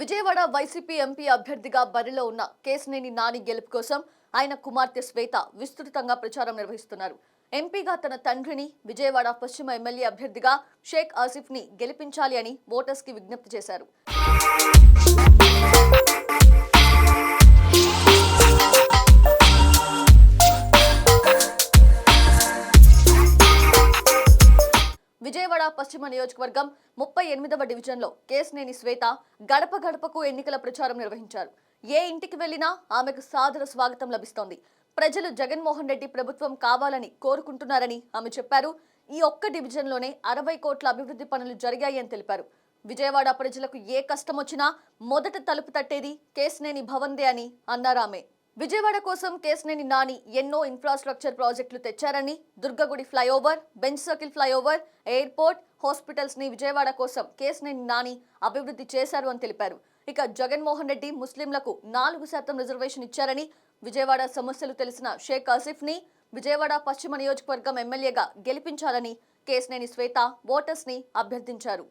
Vijayawada YCP MP అభ్యర్థిగా బరిలో ఉన్న కేసినేని నాని గెలుపు కోసం ఆయన కుమార్తె శ్వేత విస్తృతంగా ప్రచారం నిర్వహిస్తున్నారు. ఎంపీగా తన తండ్రిని విజయవాడ పశ్చిమ ఎమ్మెల్యే అభ్యర్థిగా షేక్ ఆసిఫ్ని గెలిపించాలి అని ఓటర్స్కి విజ్ఞప్తి చేశారు. విజయవాడ పశ్చిమ నియోజకవర్గం ముప్పై ఎనిమిదవ డివిజన్లో కేశినేని శ్వేత గడప గడపకు ఎన్నికల ప్రచారం నిర్వహించారు. ఏ ఇంటికి వెళ్ళినా ఆమెకు సాదర స్వాగతం లభిస్తోంది. ప్రజలు జగన్మోహన్ రెడ్డి ప్రభుత్వం కావాలని కోరుకుంటున్నారని ఆమె చెప్పారు. ఈ ఒక్క డివిజన్లోనే అరవై కోట్ల అభివృద్ధి పనులు జరిగాయని తెలిపారు. విజయవాడ ప్రజలకు ఏ కష్టం వచ్చినా మొదట తలుపు తట్టేది కేశినేని భవందే అని అన్నారు ఆమె. విజయవాడ కోసం కేసినేని నాని ఎన్నో ఇన్ఫ్రాస్ట్రక్చర్ ప్రాజెక్టులు తెచ్చారని దుర్గగుడి flyover Benz circle flyover airport హాస్పిటల్స్ని Vijayawada కోసం కేసినేని నాని అభివృద్ధి చేశారు అని తెలిపారు. ఇక జగన్మోహన్ రెడ్డి ముస్లింలకు నాలుగు శాతం రిజర్వేషన్ ఇచ్చారని విజయవాడ సమస్యలు తెలిసిన షేక్ ఆసిఫ్ని విజయవాడ పశ్చిమ నియోజకవర్గం ఎమ్మెల్యేగా గెలిపించాలని కేసినేని శ్వేత ఓటర్స్ని అభ్యర్థించారు.